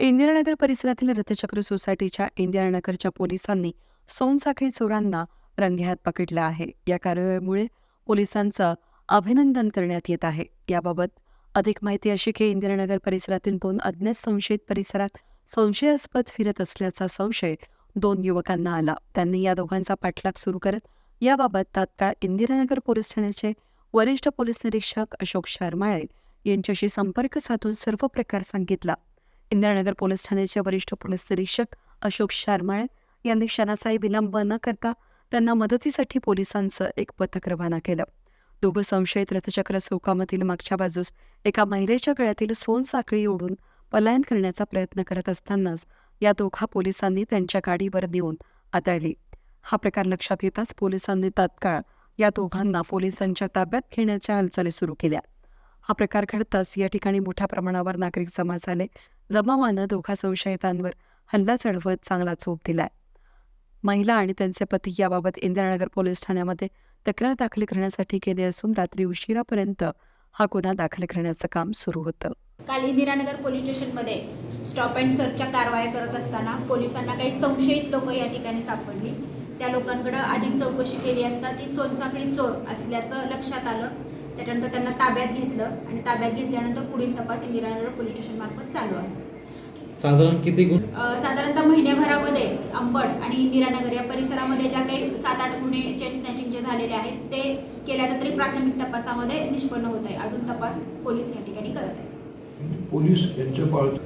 इंदिरानगर परिसरातील रथचक्र सोसायटीच्या इंदिरानगरच्या पोलिसांनी सोनसाखळी चोरांना रंगेहात पकडलं आहे. या कारवाईमुळे पोलिसांचं अभिनंदन करण्यात येत आहे. याबाबत अधिक माहिती अशी की इंदिरानगर परिसरातील दोन अज्ञात संशयित परिसरात संशयास्पद फिरत असल्याचा संशय दोन युवकांना आला. त्यांनी या दोघांचा पाठलाग सुरू करत याबाबत तात्काळ इंदिरानगर पोलीस ठाण्याचे वरिष्ठ पोलीस निरीक्षक अशोक शर्माळे यांच्याशी संपर्क साधून सर्व प्रकार सांगितला. इंदिरानगर पोलीस ठाण्याचे वरिष्ठ पोलीस निरीक्षक अशोक शर्माळे यांनी क्षणाचाही विलंब न करता त्यांना मदतीसाठी पोलिसांचं एक पथक रवाना केलं. दोघं संशयित रथचक्र चौकामधील मागच्या बाजूस एका महिलेच्या गळ्यातील सोन साखळी ओढून पलायन करण्याचा प्रयत्न करत असतानाच या दोघा पोलिसांनी त्यांच्या गाडीवर नेऊन आदळली हा प्रकार लक्षात येताच पोलिसांनी तात्काळ या दोघांना पोलिसांच्या ताब्यात घेण्याच्या हालचाली सुरू केल्या. हा प्रकार घडताच या ठिकाणी मोठ्या प्रमाणावर नागरिक जमा झाले. जमावानं दोघा संशयितांवर हल्ला चढवत चांगला चोप दिलाय. महिला आणि त्यांचे पती याबाबत इंदिरानगर पोलीस ठाण्यामध्ये तक्रार दाखल करण्यासाठी गेले असून रात्री उशिरापर्यंत हा गुन्हा दाखल करण्याचं काम सुरू होतं. काल इंदिरानगर पोलीस स्टेशनमध्ये स्टॉप अँड सर्चच्या कारवाया करत असताना पोलिसांना काही संशयित लोक या ठिकाणी सापडली. त्या लोकांकडं अधिक चौकशी केली असता ती सोनसाखळी चोर असल्याचं लक्षात आलं. त्याच्यानंतर त्यांना ताब्यात घेतलं आणि ताब्यात घेतल्यानंतर पुढील तपास इंदिरानगर पोलीस स्टेशनमार्फत चालू आहे. साधारण किती गुण? अ, साधारणतः महिन्याभरामध्ये अंबड आणि इंदिरानगर या परिसरामध्ये ज्या काही सात आठ गुन्हे चेन स्नॅचिंगचे झालेले आहेत ते केल्याचं तरी प्राथमिक तपासामध्ये निष्पन्न होत आहे. अजून तपास पोलीस या ठिकाणी करत आहेत. पोलीस यांच्या पाळत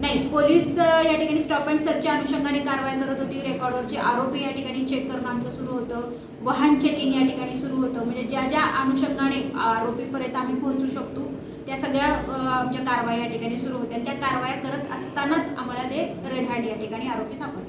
नाही पोलीस या ठिकाणी स्टॉप अँड सर्चच्या अनुषंगाने कारवाई करत होती. रेकॉर्डवरचे आरोपी या ठिकाणी चेक करणं आमचं सुरू होतं. वाहन चेकिंग या ठिकाणी सुरू होतं. म्हणजे ज्या ज्या अनुषंगाने आरोपीपर्यंत आम्ही पोहोचू शकतो त्या सगळ्या आमच्या कारवाई या ठिकाणी सुरू होत्या. आणि त्या कारवाया करत असतानाच आम्हाला ते रेड हँड या ठिकाणी आरोपी सापडले.